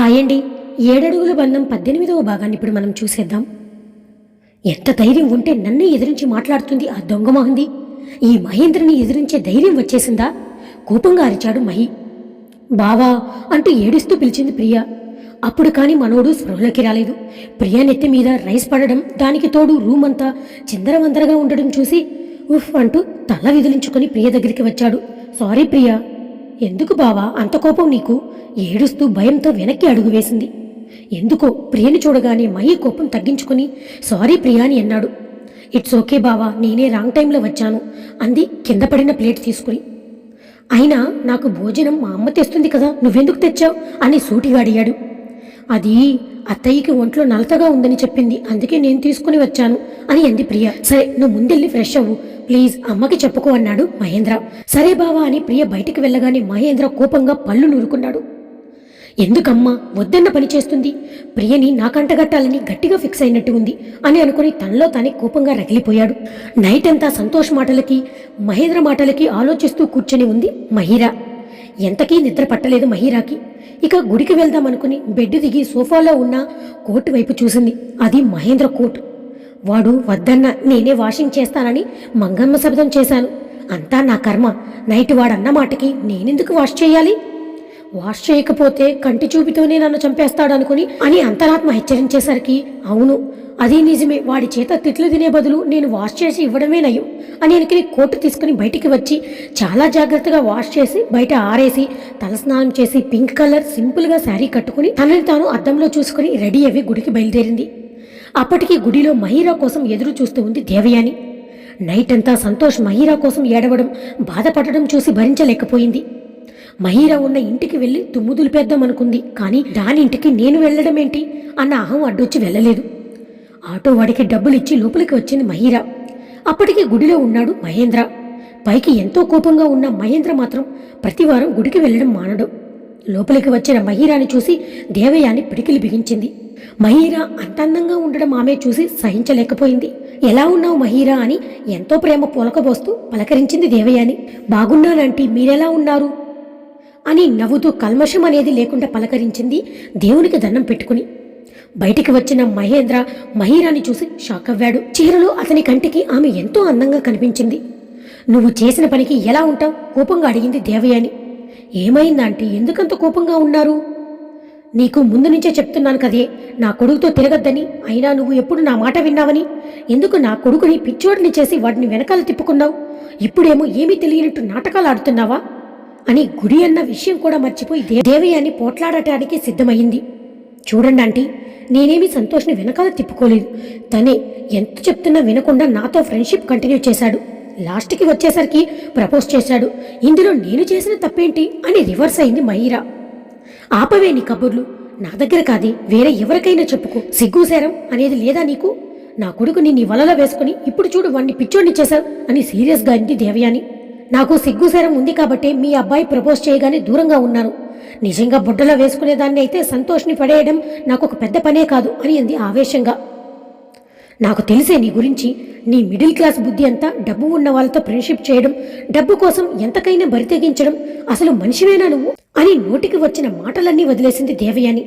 Hi అండి ఏడడుగుల బంధం పద్దెనిమిదవ భాగాన్ని ఇప్పుడు మనం చూసేద్దాం. ఎంత ధైర్యం ఉంటే నన్ను ఎదిరించి మాట్లాడుతుంది ఆ దొంగ మహింది? ఈ మహేంద్రని ఎదిరించే ధైర్యం వచ్చేసిందా? కోపంగా అరిచాడు మహి. బావా అంటూ ఏడుస్తూ పిలిచింది ప్రియ. అప్పుడు కానీ మనోడు స్పృహలోకి రాలేదు. ప్రియ నెత్తి మీద రైస్ పడడం దానికి తోడు రూమ్ అంతా చిందరవందరగా ఉండడం చూసి ఉఫ్ అంటూ తల విదిలించుకొని ప్రియ దగ్గరికి వచ్చాడు. సారీ ప్రియా. ఎందుకు బావా అంత కోపం నీకు? ఏడుస్తూ భయంతో వెనక్కి అడుగు వేసింది. ఎందుకో ప్రియని చూడగానే మహి కోపం తగ్గించుకుని సారీ ప్రియా అని అన్నాడు. ఇట్స్ ఓకే బావా నేనే రాంగ్ టైంలో వచ్చాను అంది కింద పడిన ప్లేట్ తీసుకుని. అయినా నాకు భోజనం మా అమ్మ తెస్తుంది కదా నువ్వెందుకు తెచ్చావు? అని సూటిగా అడిగాడు. అది అత్తయ్యకి ఒంట్లో నలతగా ఉందని చెప్పింది అందుకే నేను తీసుకుని వచ్చాను అని అంది ప్రియ. సరే నువ్వు ముందెళ్ళి ఫ్రెష్ అవ్వు ప్లీజ్ అమ్మకి చెప్పుకో అన్నాడు మహేంద్ర. సరే బావా అని ప్రియ బయటికి వెళ్ళగానే మహేంద్ర కోపంగా పళ్ళు నూరుకున్నాడు. ఎందుకమ్మా వద్దన్న పని చేస్తుంది? ప్రియని నాకంటగట్టాలని గట్టిగా ఫిక్స్ అయినట్టు ఉంది అని అనుకుని తనలో తానే కోపంగా రగిలిపోయాడు. నైట్ అంతా సంతోష్ మాటలకి మహేంద్ర మాటలకి ఆలోచిస్తూ కూర్చొని ఉంది మహిరా. ఎంతకీ నిద్ర పట్టలేదు మహిరాకి. ఇక గుడికి వెళ్దామనుకుని బెడ్ దిగి సోఫాలో ఉన్న కోర్టు వైపు చూసింది. అది మహేంద్ర కోట్. వాడు వద్దన్న నేనే వాషింగ్ చేస్తానని మంగమ్మ శబ్దం చేశాను. అంతా నా కర్మ. నైట్ వాడన్న మాటకి నేనెందుకు వాష్ చేయాలి? వాష్ చేయకపోతే కంటి చూపితోనే నన్ను చంపేస్తాడనుకుని అని అంతరాత్మ హెచ్చరించేసరికి అవును అది నిజమే. వాడి చేత తిట్లు తినే బదులు నేను వాష్ చేసి ఇవ్వడమే నయం అని అనుకుని కోటు తీసుకుని బయటికి వచ్చి చాలా జాగ్రత్తగా వాష్ చేసి బయట ఆరేసి తలస్నానం చేసి పింక్ కలర్ సింపుల్గా శారీ కట్టుకుని తనని తాను అద్దంలో చూసుకుని రెడీ అవి గుడికి బయలుదేరింది. అప్పటికి గుడిలో మహిరా కోసం ఎదురు చూస్తూ ఉంది దేవయాని. నైట్ అంతా సంతోష్ మహిరా కోసం ఏడవడం బాధపడడం చూసి భరించలేకపోయింది. మహీరా ఉన్న ఇంటికి వెళ్ళి తుమ్ము దులిపేద్దాం అనుకుంది కానీ దాని ఇంటికి నేను వెళ్ళడం ఏంటి? అన్న అహం అడ్డొచ్చి వెళ్ళలేదు. ఆటో వాడికి డబ్బులిచ్చి లోపలికి వచ్చింది మహీరా. అప్పటికి గుడిలో ఉన్నాడు మహేంద్ర. పైకి ఎంతో కోపంగా ఉన్న మహేంద్ర మాత్రం ప్రతివారం గుడికి వెళ్ళడం మానడు. లోపలికి వచ్చిన మహీరాని చూసి దేవయాని పిడికిలి బిగించింది. మహీరా అంత అందంగా ఉండడం ఆమె చూసి సహించలేకపోయింది. ఎలా ఉన్నావు మహీరా అని ఎంతో ప్రేమ పొలకబోస్తూ పలకరించింది దేవయాని. బాగున్నానంటీ మీరెలా ఉన్నారు? అని నవ్వుతూ కల్మషం అనేది లేకుండా పలకరించింది దేవునికి దండం పెట్టుకుని. బయటికి వచ్చిన మహేంద్ర మహీరాని చూసి షాక్ అవ్వాడు. చీరలో అతని కంటికి ఆమె ఎంతో అందంగా కనిపించింది. నువ్వు చేసిన పనికి ఎలా ఉంటావు? కోపంగా అడిగింది దేవయాని. ఏమైందంటే ఎందుకంత కోపంగా ఉన్నారు? నీకు ముందు నుంచే చెప్తున్నాను కదే నా కొడుకుతో తిరగద్దని. అయినా నువ్వు ఎప్పుడు నా మాట విన్నావని? ఎందుకు నా కొడుకుని పిచ్చోడిని చేసి వాడిని వెనకాల తిప్పుకున్నావు? ఇప్పుడేమో ఏమీ తెలియనట్టు నాటకాలు ఆడుతున్నావా? అని గుడి అన్న విషయం కూడా మర్చిపోయి దే- పోట్లాడటానికి సిద్ధమైంది చూడండి ఆంటీ నేనేమి సంతోష్ని వెనకాల తిప్పుకోలేదు. తనే ఎంత చెప్తున్నా వినకుండా నాతో ఫ్రెండ్షిప్ కంటిన్యూ చేశాడు. లాస్ట్కి వచ్చేసరికి ప్రపోజ్ చేశాడు. ఇందులో నేను చేసిన తప్పేంటి? అని రివర్స్ అయింది మయూరా ఆపవే నీ కబుర్లు. నా దగ్గర కాది వేరే ఎవరికైనా చెప్పుకో. సిగ్గుసేరం అనేది లేదా నీకు? నా కొడుకుని నీ వలలో వేసుకుని ఇప్పుడు చూడు వాణ్ణి పిచ్చోడిని చేశావు అని సీరియస్గా అంది దేవయాని. నాకు సిగ్గుసేరం ఉంది కాబట్టి మీ అబ్బాయి ప్రపోజ్ చేయగానే దూరంగా ఉన్నాను. నిజంగా బుడ్డలో వేసుకునేదాన్ని అయితే సంతోష్ని పడేయడం నాకు ఒక పెద్ద పనే కాదు అని అంది ఆవేశంగా. నాకు తెలిసే నీ గురించి నీ మిడిల్ క్లాస్ బుద్ధి అంతా డబ్బు ఉన్న వాళ్ళతో ఫ్రెండ్షిప్ చేయడం డబ్బు కోసం ఎంతకైనా బరితెగించడం అసలు మనిషివేనా నువ్వు? అని నోటికి వచ్చిన మాటలన్నీ వదిలేసింది దేవయాని.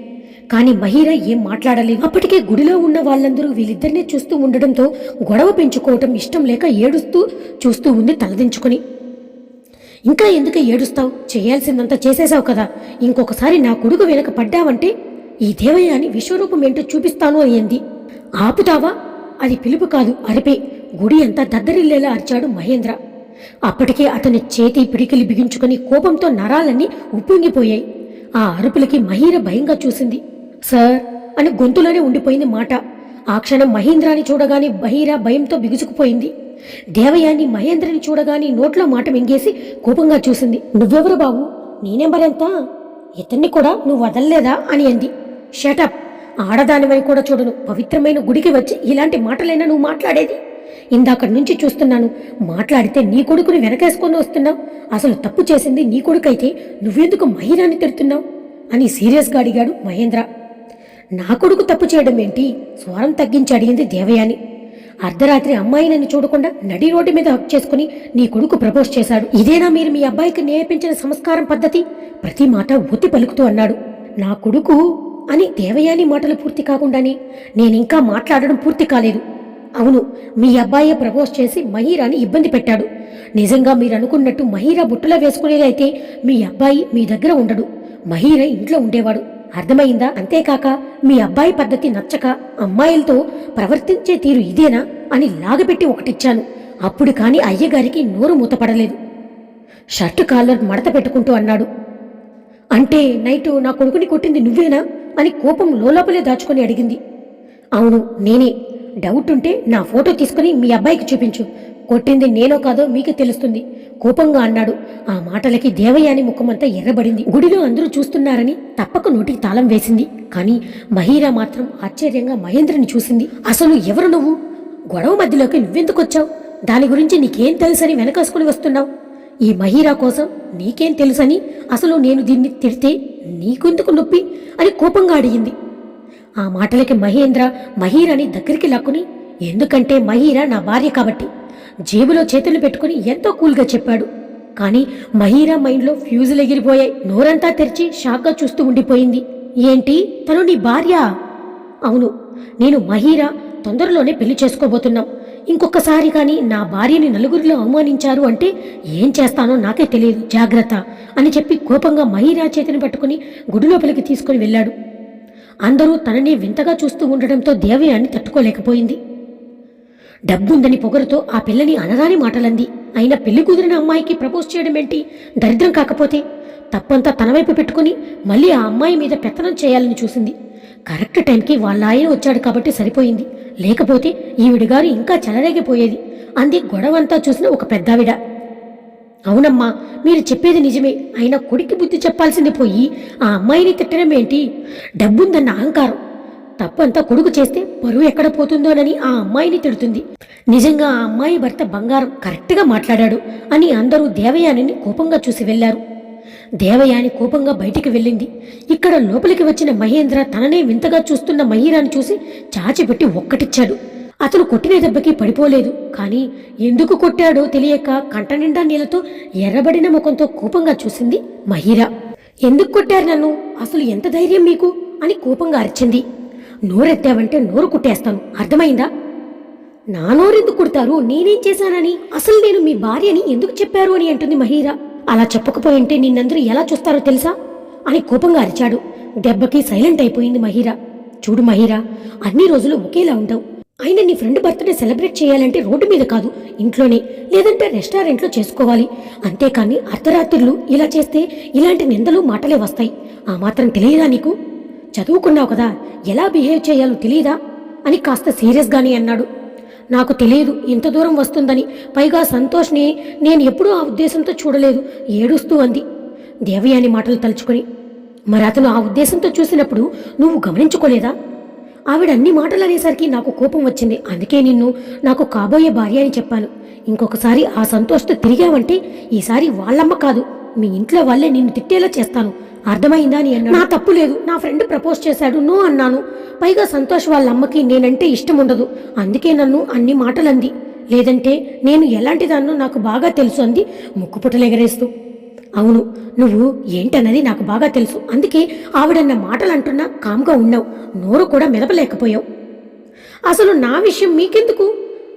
కానీ మహీర ఏం మాట్లాడలేదు. అప్పటికే గుడిలో ఉన్న వాళ్ళందరూ వీళ్ళిద్దరినీ చూస్తూ ఉండడంతో గొడవ పెంచుకోవటం ఇష్టం లేక ఏడుస్తూ చూస్తూ ఉంది తలదించుకుని ఇంకా ఎందుకు ఏడుస్తావు? చేయాల్సిందంతా చేసేసావు కదా. ఇంకొకసారి నా కొడుకు వెనక పడ్డావంటే ఈ దేవయాని విశ్వరూపం ఏంటో చూపిస్తాను అయ్యింది ఆపుతావా? అది పిలుపు కాదు అరిపే గుడి అంతా దద్దరిల్లేలా అరిచాడు మహేంద్ర. అప్పటికే అతని చేతి పిడికిలి బిగించుకుని కోపంతో నరాలన్నీ ఉప్పొంగిపోయాయి. ఆ అరుపులకి మహీర భయంగా చూసింది. సార్ అని గొంతులోనే ఉండిపోయింది మాట. ఆ క్షణం మహేంద్రాని చూడగానే బహీరా భయంతో బిగుసుకుపోయింది. దేవయాని మహేంద్రని చూడగానే నోట్లో మాట మింగేసి కోపంగా చూసింది. నువ్వెవరు బాబు? నీ నెంబర్ ఎంత? ఇతన్ని కూడా నువ్వు వదల్లేదా? అని అంది. షటప్ ఆడదానివని కూడా చూడను. పవిత్రమైన గుడికి వచ్చి ఇలాంటి మాటలైనా నువ్వు మాట్లాడేది? ఇందాకటి నుంచి చూస్తున్నాను. మాట్లాడితే నీ కొడుకుని వెనకేసుకొని వస్తున్నావు. అసలు తప్పు చేసింది నీ కొడుకైతే నువ్వెందుకు మహిరాన్ని తిడుతున్నావు? అని సీరియస్గా అడిగాడు మహేంద్ర. నా కొడుకు తప్పు చేయడం ఏంటి స్వరం తగ్గించి అడిగింది దేవయాని. అర్ధరాత్రి అమ్మాయినని చూడకుండా నడి రోడ్డు మీద హక్ చేసుకుని నీ కొడుకు ప్రపోజ్ చేశాడు. ఇదేనా మీరు మీ అబ్బాయికి నేర్పించిన సంస్కారం పద్ధతి? ప్రతి మాట ఒత్తి పలుకుతూ అన్నాడు. నా కొడుకు అని దేవయాని మాటలు పూర్తి కాకుండానే నేనింకా మాట్లాడడం పూర్తి కాలేదు. అవును మీ అబ్బాయే ప్రపోజ్ చేసి మహీరాని ఇబ్బంది పెట్టాడు. నిజంగా మీరు అనుకున్నట్టు మహీరా బుట్టలో వేసుకునేదైతే మీ అబ్బాయి మీ దగ్గర ఉండడు. మహీరా ఇంట్లో ఉండేవాడు. అర్థమైందా? అంతేకాక మీ అబ్బాయి పద్ధతి నచ్చక అమ్మాయిలతో ప్రవర్తించే తీరు ఇదేనా అని లాగబెట్టి ఒకటిచ్చాను. అప్పుడు కాని అయ్యగారికి నోరు మూతపడలేదు. షర్టు కాలర్ మడత పెట్టుకుంటూ అన్నాడు. అంటే నైటు నా కొడుకుని కొట్టింది నువ్వేనా? అని కోపం లోలోపలే దాచుకొని అడిగింది. అవును నేనే. డౌట్ ఉంటే నా ఫోటో తీసుకుని మీ అబ్బాయికి చూపించు. కొట్టింది నేనో కాదో మీకు తెలుస్తుంది. కోపంగా అన్నాడు. ఆ మాటలకి దేవయాని ముఖమంతా ఎర్రబడింది. గుడిలో అందరూ చూస్తున్నారని తప్పక నోటికి తాళం వేసింది. కానీ మహీరా మాత్రం ఆశ్చర్యంగా మహేంద్రని చూసింది. అసలు ఎవరు నువ్వు? గొడవ మధ్యలోకి నువ్వెందుకు వచ్చావు దాని గురించి నీకేం తెలుసని వెనకేసుకుని వస్తున్నావు? ఈ మహీరా కోసం నీకేం తెలుసని? అసలు నేను దీన్ని తిడితే నీకెందుకు నొప్పి? అని కోపంగా అడిగింది. ఆ మాటలకి మహేంద్ర మహీరాని దగ్గరికి లాక్కుని ఎందుకంటే మహీరా నా భార్య కాబట్టి జేబులో చేతులు పెట్టుకుని ఎంతో కూల్గా చెప్పాడు. కానీ మహీరా మైండ్లో ఫ్యూజులు ఎగిరిపోయాయి. నోరంతా తెరిచి షాక్గా చూస్తూ ఉండిపోయింది. ఏంటి? తను నీ భార్య? అవును నేను మహీరా తొందరలోనే పెళ్ళి చేసుకోబోతున్నాం. ఇంకొకసారి కానీ నా భార్యని నలుగురిలో అవమానించారు అంటే ఏం చేస్తానో నాకే తెలియదు. జాగ్రత్త అని చెప్పి కోపంగా మహిరా చేతిని పట్టుకుని గుడి లోపలికి తీసుకుని వెళ్ళాడు. అందరూ తనని వింతగా చూస్తూ ఉండడంతో దేవయాన్ని తట్టుకోలేకపోయింది. డబ్బుందని పొగరుతో ఆ పిల్లని అనరాని మాటలంది. అయినా పెళ్ళి కుదిరిన అమ్మాయికి ప్రపోజ్ చేయడం ఏంటి? దరిద్రం కాకపోతే తప్పంతా తన వైపు పెట్టుకుని మళ్ళీ ఆ అమ్మాయి మీద పెత్తనం చేయాలని చూసింది. కరెక్ట్ టైంకి వాళ్ళ ఆయన వచ్చాడు కాబట్టి సరిపోయింది. లేకపోతే ఈవిడగారు ఇంకా చెలరేగిపోయేది. అంది గొడవంతా చూసిన ఒక పెద్దావిడ. అవునమ్మా మీరు చెప్పేది నిజమే. అయినా కొడుక్కి బుద్ధి చెప్పాల్సింది పోయి ఆ అమ్మాయిని తిట్టడం ఏంటి? డబ్బుందన్న అహంకారం. తప్పంతా కొడుకు చేస్తే పరువు ఎక్కడ పోతుందోనని ఆ అమ్మాయిని తిడుతుంది. నిజంగా ఆ అమ్మాయి భర్త బంగారం కరెక్ట్గా మాట్లాడాడు అని అందరూ దేవయానిని కోపంగా చూసి వెళ్ళారు దేవయాని కోపంగా బయటికి వెళ్ళింది. ఇక్కడ లోపలికి వచ్చిన మహేంద్ర తననే వింతగా చూస్తున్న మహీరాని చూసి చాచిపెట్టి ఒక్కటిచ్చాడు. అతను కొట్టిన దెబ్బకి పడిపోలేదు. కానీ ఎందుకు కొట్టాడో తెలియక కంట నిండా నీళ్ళతో ఎర్రబడిన ముఖంతో కోపంగా చూసింది మహీరా. ఎందుకు కొట్టారు నన్ను? అసలు ఎంత ధైర్యం మీకు? అని కోపంగా అరిచింది. నోరెత్తావంటే నోరు కుట్టేస్తాను. అర్థమైందా? నా నోరెందుకు కుడతారు? నేనేం చేశానని? అసలు నేను మీ భార్యని ఎందుకు చెప్పారు? అని అంటుంది మహీరా. అలా చెప్పకపోయింటే నిన్నందరూ ఎలా చూస్తారో తెలుసా? అని కోపంగా అరిచాడు. దెబ్బకి సైలెంట్ అయిపోయింది మహీరా. చూడు మహీరా అన్ని రోజులు ఒకేలా ఉండవు. అయినా నీ ఫ్రెండ్ బర్త్డే సెలబ్రేట్ చేయాలంటే రోడ్డు మీద కాదు ఇంట్లోనే లేదంటే రెస్టారెంట్లో చేసుకోవాలి. అంతేకాని అర్ధరాత్రులు ఇలా చేస్తే ఇలాంటి నిందలు మాటలే వస్తాయి. ఆ మాత్రం తెలియదా నీకు? చదువుకున్నావు కదా ఎలా బిహేవ్ చేయాలో తెలియదా అని కాస్త సీరియస్గానే అన్నాడు. నాకు తెలియదు ఇంత దూరం వస్తుందని. పైగా సంతోష్ని నేను ఎప్పుడూ ఆ ఉద్దేశంతో చూడలేదు. ఏడుస్తూ అంది. దేవయాని మాటలు తలుచుకొని మరి అతను ఆ ఉద్దేశంతో చూసినప్పుడు నువ్వు గమనించుకోలేదా? ఆవిడ అన్ని మాటలు అనేసరికి నాకు కోపం వచ్చింది. అందుకే నిన్ను నాకు కాబోయే భార్య అని చెప్పాను. ఇంకొకసారి ఆ సంతోష్తో తిరిగావంటే ఈసారి వాళ్ళమ్మ కాదు. మీ ఇంట్లో వాళ్ళే నిన్ను తిట్టేలా చేస్తాను. అర్థమైందా అని అన్నాడు. నా తప్పు లేదు. నా ఫ్రెండ్ ప్రపోజ్ చేశాడు. నో అన్నాను. పైగా సంతోష్ వాళ్ళ అమ్మకి నేనంటే ఇష్టం ఉండదు అందుకే నన్ను అన్ని మాటలంది. లేదంటే నేను ఎలాంటి దాన్నో నాకు బాగా తెలుసు అంది. ముక్కుపుటలు ఎగరేస్తూ. అవును నువ్వు ఏంటన్నది నాకు బాగా తెలుసు. అందుకే ఆవిడన్న మాటలు అంటున్నా కామ్గా ఉన్నావు. నోరు కూడా మెదపలేకపోయావు. అసలు నా విషయం మీకెందుకు?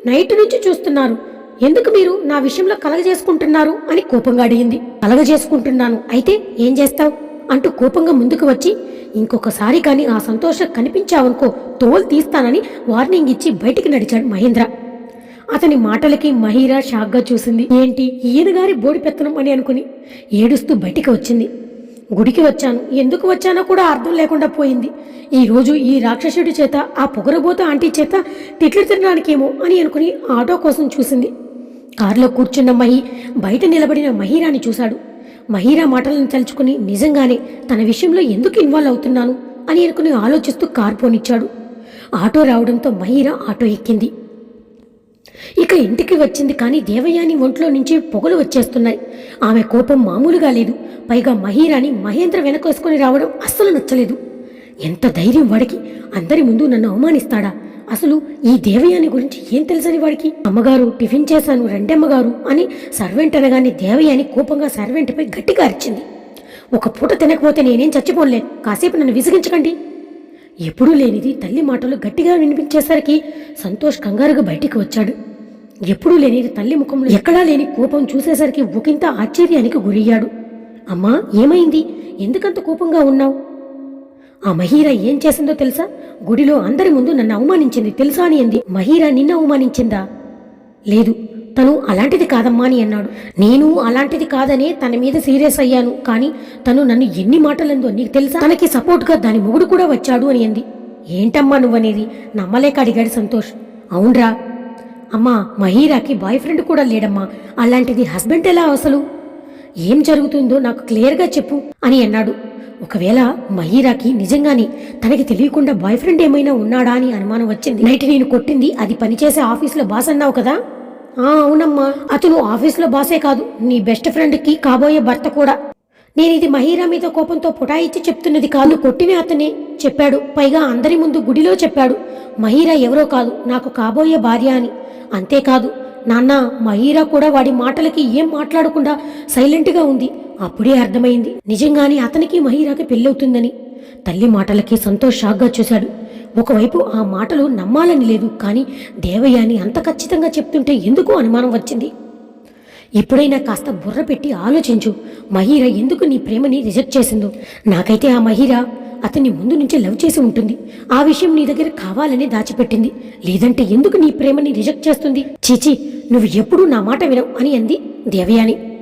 నైట్ నుంచి చూస్తున్నారు. ఎందుకు మీరు నా విషయంలో కలగజేసుకుంటున్నారు అని కోపంగా అడిగింది. కలగజేసుకుంటున్నాను. అయితే ఏం చేస్తావు? అంటూ కోపంగా ముందుకు వచ్చి ఇంకొకసారి కానీ ఆ సంతోషం కనిపించావనుకో తోలు తీస్తానని వార్నింగ్ ఇచ్చి బయటికి నడిచాడు మహేంద్ర. అతని మాటలకి మహీరా షాక్గా చూసింది. ఏంటి? ఈయన గారి బోడి పెత్తనం అని అనుకుని ఏడుస్తూ బయటికి వచ్చింది. గుడికి వచ్చాను. ఎందుకు వచ్చానో కూడా అర్థం లేకుండా పోయింది. ఈరోజు ఈ రాక్షసుడి చేత ఆ పొగరబోత ఆంటీ చేత తిట్లు తినడానికేమో అని అనుకుని ఆటో కోసం చూసింది. కారులో కూర్చున్న మహి బయట నిలబడిన మహీరాని చూశాడు. మహీరా మాటలను తలుచుకుని నిజంగానే తన విషయంలో ఎందుకు ఇన్వాల్వ్ అవుతున్నాను అని అనుకుని ఆలోచిస్తూ కారు పోనిచ్చాడు. ఆటో రావడంతో మహీరా ఆటో ఎక్కింది. ఇక ఇంటికి వచ్చింది కానీ దేవయాని ఒంట్లో నుంచి పొగలు వచ్చేస్తున్నాయి. ఆమె కోపం మామూలుగా లేదు. పైగా మహీరాని మహేంద్ర వెనకేసుకొని రావడం అస్సలు నచ్చలేదు. ఎంత ధైర్యం వాడికి! అందరి ముందు నన్ను అవమానిస్తాడా? అసలు ఈ దేవయాని గురించి ఏం తెలుసని వాడికి? అమ్మగారు టిఫిన్ చేశాను రెండమ్మగారు అని సర్వెంట్ అనగానే దేవయాని కోపంగా సర్వెంట్పై గట్టిగా అరిచింది. ఒక పూట తినకపోతే నేనేం చచ్చిపోలే కాసేపు నన్ను విసిగించకండి. ఎప్పుడూ లేనిది తల్లి మాటలు గట్టిగా వినిపించేసరికి సంతోష్ కంగారుగా బయటికి వచ్చాడు. ఎప్పుడూ లేనిది తల్లి ముఖంలో ఎక్కడా లేని కోపం చూసేసరికి ఒకంత ఆశ్చర్యానికి గురయ్యాడు. అమ్మా ఏమైంది? ఎందుకంత కోపంగా ఉన్నావు? ఆ మహీరా ఏం చేసిందో తెలుసా? గుడిలో అందరి ముందు నన్ను అవమానించింది తెలుసా అని అంది. మహీరా నిన్ను అవమానించిందా? లేదు తను అలాంటిది కాదమ్మా అని అన్నాడు. నేను అలాంటిది కాదనే తన మీద సీరియస్ అయ్యాను. కానీ తను నన్ను ఎన్ని మాటలందో నీకు తెలుసా? తనకి సపోర్ట్గా దాని మొగుడు కూడా వచ్చాడు అని అంది. ఏంటమ్మా నువ్వనేది? నమ్మలేక అడిగాడు సంతోష్. అవునరా. అమ్మా మహీరాకి బాయ్ ఫ్రెండ్ కూడా లేడమ్మా. అలాంటిది హస్బెండ్ ఎలా అసలు? ఏం జరుగుతుందో నాకు క్లియర్గా చెప్పు అని అన్నాడు. ఒకవేళ మహీరాకి నిజంగానే తనకి తెలియకుండా బాయ్ ఫ్రెండ్ ఏమైనా ఉన్నాడా అని అనుమానం వచ్చింది. నైట్ నేను కొట్టింది అది పనిచేసే ఆఫీస్లో బాస్ అన్నావు కదా? ఆ అవునమ్మా. అతను ఆఫీస్లో బాసే కాదు నీ బెస్ట్ ఫ్రెండ్కి కాబోయే భర్త కూడా. నేను ఇది మహీరా మీద కోపంతో పుటాయిచ్చి చెప్తున్నది కాదు. కొట్టిన అతనే చెప్పాడు. పైగా అందరి ముందు గుడిలో చెప్పాడు. మహీరా ఎవరో కాదు నాకు కాబోయే భార్య అని. అంతేకాదు నాన్న మహీరా కూడా వాడి మాటలకి ఏం మాట్లాడకుండా సైలెంట్గా ఉంది. అప్పుడే అర్థమైంది. నిజంగానే అతనికి మహీరాకి పెళ్ళవుతుందని. తల్లి మాటలకి సంతోష్ షాక్గా చూశాడు. ఒకవైపు ఆ మాటలు నమ్మాలని లేదు కానీ దేవయ్యాని అంత ఖచ్చితంగా చెప్తుంటే ఎందుకు అనుమానం వచ్చింది? ఇప్పుడైనా కాస్త బుర్ర పెట్టి ఆలోచించు. మహీర ఎందుకు నీ ప్రేమని రిజెక్ట్ చేసిందో. నాకైతే ఆ మహీరా అతన్ని ముందు నుంచి లవ్ చేసి ఉంటుంది. ఆ విషయం నీ దగ్గర కావాలని దాచిపెట్టింది. లేదంటే ఎందుకు నీ ప్రేమని రిజెక్ట్ చేస్తుంది? చీచి నువ్వు ఎప్పుడూ నా మాట వినవు అని అంది దేవయాని.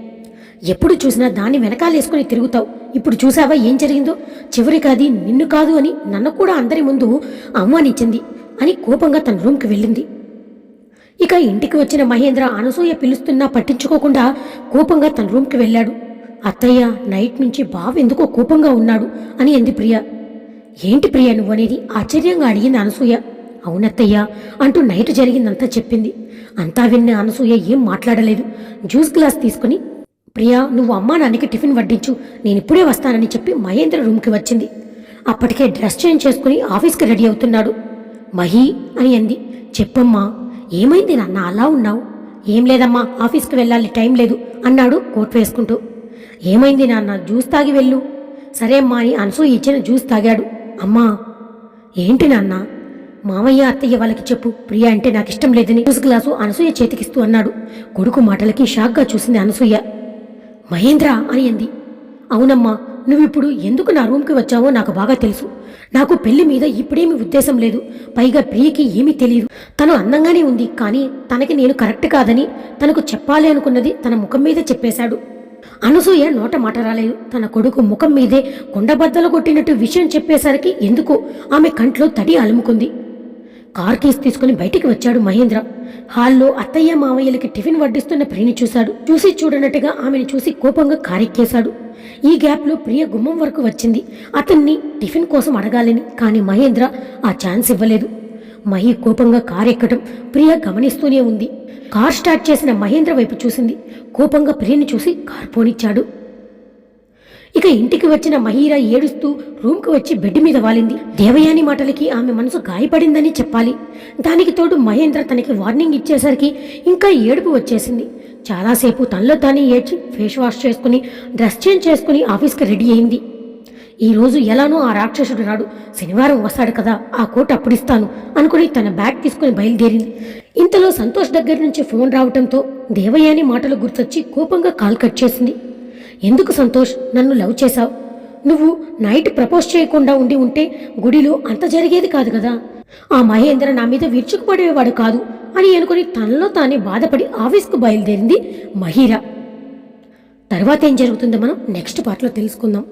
ఎప్పుడు చూసినా దాన్ని వెనకాలేసుకుని తిరుగుతావు. ఇప్పుడు చూసావా ఏం జరిగిందో? చివరికి అది నిన్ను కాదు అని నన్ను కూడా అందరి ముందు అవమానించింది అని కోపంగా తన రూమ్కి వెళ్ళింది. ఇక ఇంటికి వచ్చిన మహేంద్ర అనసూయ పిలుస్తున్నా పట్టించుకోకుండా కోపంగా తన రూమ్కి వెళ్ళాడు. అత్తయ్య నైట్ నుంచి బావెందుకో కోపంగా ఉన్నాడు అని అంది ప్రియ. ఏంటి ప్రియ నువ్వనేది ఆశ్చర్యంగా అడిగింది అనసూయ. అవునత్తయ్య అంటూ నైట్ జరిగిందంతా చెప్పింది. అంతా విన్న అనసూయ ఏం మాట్లాడలేదు. జ్యూస్ గ్లాస్ తీసుకుని ప్రియా నువ్వు అమ్మా నాన్నకి టిఫిన్ వడ్డించు. నేను ఇప్పుడే వస్తానని చెప్పి మహేంద్ర రూమ్కి వచ్చింది. అప్పటికే డ్రెస్ చేంజ్ చేసుకుని ఆఫీస్కి రెడీ అవుతున్నాడు. మహి అని అంది. చెప్పమ్మా ఏమైంది నాన్న అలా ఉన్నావు? ఏం లేదమ్మా ఆఫీస్కి వెళ్ళాలి టైం లేదు అన్నాడు కోట్ వేసుకుంటూ. ఏమైంది నాన్న జ్యూస్ తాగి వెళ్ళు. సరే అమ్మా అని అనసూయ ఇచ్చిన జ్యూస్ తాగాడు. అమ్మా ఏంటి నాన్న? మామయ్య అత్తయ్య వాళ్ళకి చెప్పు. ప్రియా అంటే నాకు ఇష్టం లేదని జ్యూస్ గ్లాసు అనసూయ చేతికిస్తూ అన్నాడు. కొడుకు మాటలకి షాక్గా చూసింది అనసూయ. మహేంద్ర అని అంది. అవునమ్మా నువ్విప్పుడు ఎందుకు నా రూమ్కి వచ్చావో నాకు బాగా తెలుసు. నాకు పెళ్ళి మీద ఇప్పుడేమీ ఉద్దేశం లేదు. పైగా ప్రియకి ఏమీ తెలియదు తను అందంగానే ఉంది కానీ తనకి నేను కరెక్ట్ కాదని తనకు చెప్పాలి అనుకున్నది తన ముఖం మీద చెప్పేశాడు. అనసూయ నోట మాట రాలేదు. తన కొడుకు ముఖం మీదే కొండబద్దలు కొట్టినట్టు విషయం చెప్పేసరికి ఎందుకో? ఆమె కంట్లో తడి అలుముకుంది. కార్ కేసు తీసుకుని బయటికి వచ్చాడు మహేంద్ర. హాల్లో అత్తయ్య మామయ్యలకి టిఫిన్ వడ్డిస్తున్న ప్రియని చూశాడు. చూసి చూడనట్టుగా ఆమెను చూసి కోపంగా కారెక్కేశాడు. ఈ గ్యాప్లో ప్రియ గుమ్మం వరకు వచ్చింది. అతన్ని టిఫిన్ కోసం అడగాలని కానీ మహేంద్ర ఆ ఛాన్స్ ఇవ్వలేదు. మహి కోపంగా కార్ ఎక్కడం ప్రియ గమనిస్తూనే ఉంది. కార్ స్టార్ట్ చేసిన మహేంద్ర వైపు చూసింది. కోపంగా ప్రియని చూసి కార్ పోనిచ్చాడు. ఇక ఇంటికి వచ్చిన మహీరా ఏడుస్తూ రూమ్కి వచ్చి బెడ్ మీద వాలింది. దేవయాని మాటలకి ఆమె మనసు గాయపడిందని చెప్పాలి. దానికి తోడు మహేంద్ర తనకి వార్నింగ్ ఇచ్చేసరికి ఇంకా ఏడుపు వచ్చేసింది. చాలాసేపు తనలో తానే ఏడ్చి ఫేస్ వాష్ చేసుకుని డ్రెస్ చేంజ్ చేసుకుని ఆఫీస్కి రెడీ అయింది. ఈరోజు ఎలానో ఆ రాక్షసుడు రాడు. శనివారం వస్తాడు కదా ఆ కోట్ అప్పుడిస్తాను అనుకుని తన బ్యాగ్ తీసుకుని బయలుదేరింది. ఇంతలో సంతోష్ దగ్గర నుంచి ఫోన్ రావటంతో దేవయాని మాటలు గుర్తొచ్చి కోపంగా కాల్ కట్ చేసింది. ఎందుకు సంతోష్? నన్ను లవ్ చేశావు. నువ్వు నైట్ ప్రపోజ్ చేయకుండా ఉండి ఉంటే గుడిలో అంత జరిగేది కాదు కదా. ఆ మహేంద్ర నా మీద విరుచుకుపడేవాడు కాదు అని అనుకుని తనలో తానే బాధపడి ఆఫీస్కు బయలుదేరింది మహీరా. తర్వాత ఏం జరుగుతుందో మనం నెక్స్ట్ పార్ట్లో తెలుసుకుందాం.